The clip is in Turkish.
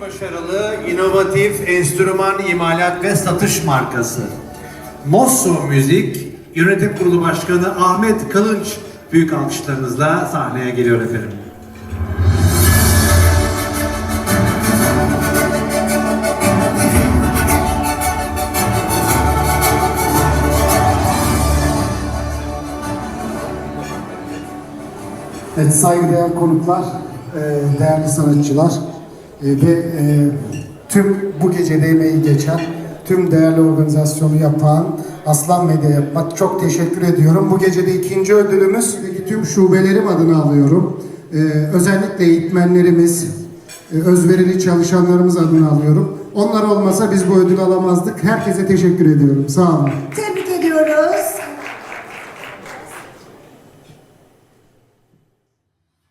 başarılı, inovatif enstrüman imalat ve satış markası. Mosso Müzik Yönetim Kurulu Başkanı Ahmet Kılınç büyük alkışlarınızla sahneye geliyor efendim. Evet, saygıdeğer konuklar, e, değerli sanatçılar ve e, tüm bu gecede emeği geçen, tüm değerli organizasyonu yapan Aslan Medya'ya bak çok teşekkür ediyorum. Bu gecede ikinci ödülümüz tüm şubelerim adına alıyorum. E, özellikle eğitmenlerimiz, e, özverili çalışanlarımız adına alıyorum. Onlar olmasa biz bu ödülü alamazdık. Herkese teşekkür ediyorum. Sağ olun. Tebrik